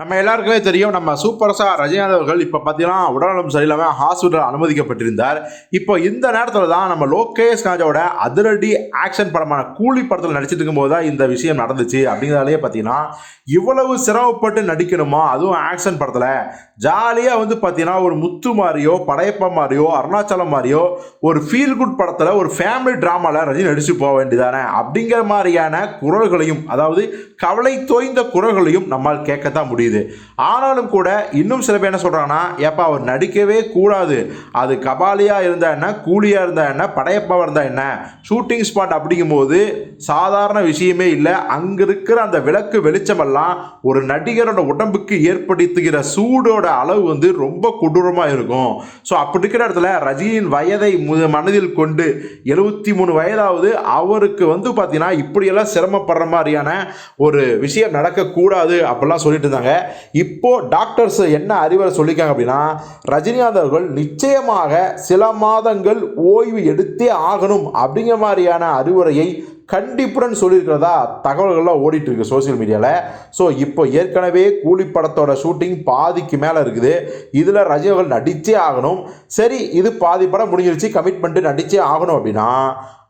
நம்ம எல்லாருக்குமே தெரியும் நம்ம சூப்பர் ஸ்டார் ரஜினிகாந்த் அவர்கள் இப்போ பார்த்தீங்கன்னா உடல்நலம் சரியில்லாமல் ஹாஸ்பிட்டல் அனுமதிக்கப்பட்டிருந்தார். இப்போ இந்த நேரத்தில் தான் நம்ம லோகேஷ் ராஜாவோட அதிரடி ஆக்ஷன் படமான கூலி படத்தில் நடிச்சிட்டு இருக்கும்போது தான் இந்த விஷயம் நடந்துச்சு. அப்படிங்கிறதாலேயே பார்த்தீங்கன்னா இவ்வளவு சிரமப்பட்டு நடிக்கணுமா? அதுவும் ஆக்ஷன் படத்தில். ஜாலியாக வந்து பார்த்தீங்கன்னா ஒரு முத்து மாதிரியோ படையப்பா மாதிரியோ அருணாச்சலம் மாதிரியோ ஒரு ஃபீல் குட் படத்தில் ஒரு ஃபேமிலி ட்ராமாவில் ரஜினி நடிச்சு போக வேண்டியதானே? அப்படிங்கிற மாதிரியான குரல்களையும் அதாவது கவலை தோய்ந்த குரல்களையும் நம்மால் கேட்கத்தான் முடியுது ஆனாலும் கூட இன்னும் சில பேர் என்ன சொல்கிறாங்கன்னா ஏப்பா அவர் நடிக்கவே கூடாது. அது கபாலியாக இருந்தால் என்ன கூலியாக இருந்தால் என்ன படையப்பாவாக இருந்தால் என்ன ஷூட்டிங் ஸ்பாட் அப்படிங்கும்போது சாதாரண விஷயமே இல்லை. அங்கே இருக்கிற அந்த விளக்கு வெளிச்சமெல்லாம் ஒரு நடிகரோட உடம்புக்கு ஏற்படுத்துகிற சூடோட அளவு வந்து ரொம்ப கொடூரமாக இருக்கும். ஸோ அப்படி இருக்கிற இடத்துல ரஜினியின் வயதை மனதில் கொண்டு எழுபத்தி மூணு வயதாவது அவருக்கு வந்து பார்த்தீங்கன்னா இப்படியெல்லாம் சிரமப்படுற மாதிரியான ஒரு விஷயம் நடக்கக்கூடாது அப்படிலாம் சொல்லிட்டு இருந்தாங்க. இப்போ டாக்டர்ஸ் என்ன அறிவுரை சொல்லியிருக்காங்க அப்படின்னா ரஜினிகாந்த் அவர்கள் நிச்சயமாக சில மாதங்கள் ஓய்வு எடுத்தே ஆகணும் அப்படிங்கிற மாதிரியான அறிவுரையை கண்டிப்புடன் சொல்லியிருக்கிறதா தகவல்கள்லாம் ஓடிட்டு இருக்கு சோஷியல் மீடியாவில் ஸோ இப்போ ஏற்கனவே கூலி படத்தோட ஷூட்டிங் பாதிக்கு மேலே இருக்குது. இதில் ரஜினிகள் நடித்தே ஆகணும். சரி இது பாதி படம் முடிஞ்சிருச்சு கமிட்மெண்ட்டு நடித்தே ஆகணும் அப்படின்னா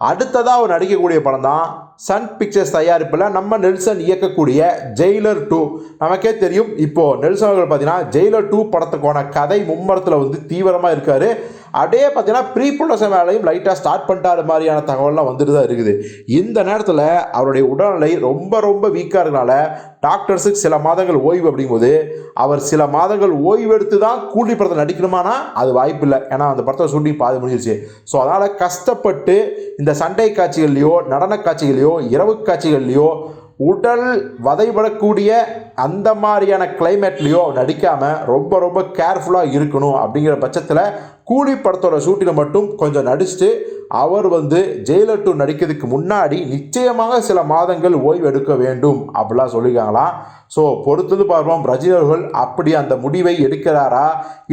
அடுத்ததாக அவர் நடிக்கக்கூடிய படம் தான் சன் பிக்சர்ஸ் தயாரிப்பில் நம்ம நெல்சன் இயக்கக்கூடிய ஜெயிலர் டூ நமக்கே தெரியும் இப்போது நெல்சன் அவர்கள் பார்த்தீங்கன்னா ஜெயிலர் டூ படத்துக்கான கதை மும்மரத்தில் வந்து தீவிரமாக இருக்காரு. அப்படியே பார்த்தீங்கன்னா ப்ரீ ப்ரொடக்ஷன் வேலையும் லைட்டாக ஸ்டார்ட் பண்ணிட்டாரு மாதிரியான தகவல்லாம் வந்துட்டு தான் இருக்குது. இந்த நேரத்தில் அவருடைய உடல்நிலை ரொம்ப ரொம்ப வீக்காக இருக்கனால டாக்டர்ஸுக்கு சில மாதங்கள் ஓய்வு அப்படிங்கும்போது அவர் சில மாதங்கள் ஓய்வு எடுத்து தான் கூலி படத்தை நடிக்கணுமானா அது வாய்ப்பு இல்லை. ஏன்னா அந்த படத்தை ஷூட்டிங் பாதி முடிஞ்சிருச்சு. ஸோ அதனால் கஷ்டப்பட்டு இந்த சண்டை காட்சிகள்லையோ நடன காட்சிகள்லையோ இரவு காட்சிகள்லையோ உடல் வதைபடக்கூடிய அந்த மாதிரியான கிளைமேட்லேயோ நடிக்காமல் ரொம்ப ரொம்ப கேர்ஃபுல்லாக இருக்கணும் அப்படிங்கிற பட்சத்தில் கூலி படத்தோட ஷூட்டில் மட்டும் கொஞ்சம் நடிச்சுட்டு அவர் வந்து ஜெயிலர் டூ நடிக்கிறதுக்கு முன்னாடி நிச்சயமாக சில மாதங்கள் ஓய்வு எடுக்க வேண்டும் அப்படிலாம் சொல்லியிருக்காங்களாம். ஸோ பொறுத்தது பார்ப்போம். ரஜினி அப்படி அந்த முடிவை எடுக்கிறாரா?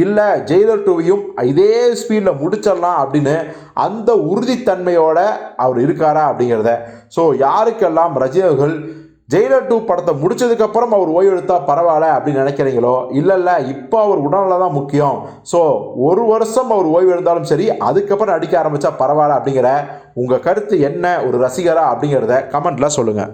இல்லை ஜெயிலர் டூவையும் இதே ஸ்பீடில் முடிச்சிடலாம் அப்படின்னு அந்த உறுதித்தன்மையோட அவர் இருக்காரா அப்படிங்கிறத. ஸோ யாருக்கெல்லாம் ரஜினி ஜெயிலர் டூ படத்தை முடிச்சதுக்கப்புறம் அவர் ஓய்வு பரவாயில்ல அப்படின்னு நினைக்கிறீங்களோ? இல்லை இல்லை இப்போ அவர் உடல்நலம் தான் முக்கியம். ஸோ ஒரு வருஷம் அவர் ஓய்வு எடுத்தாலும் சரி அதுக்கப்புறம் நடிக்க ஆரம்பித்தா பரவாயில்ல அப்படிங்கிற உங்கள் கருத்து என்ன ஒரு ரசிகரா அப்படிங்கிறத கமெண்ட்டில் சொல்லுங்கள்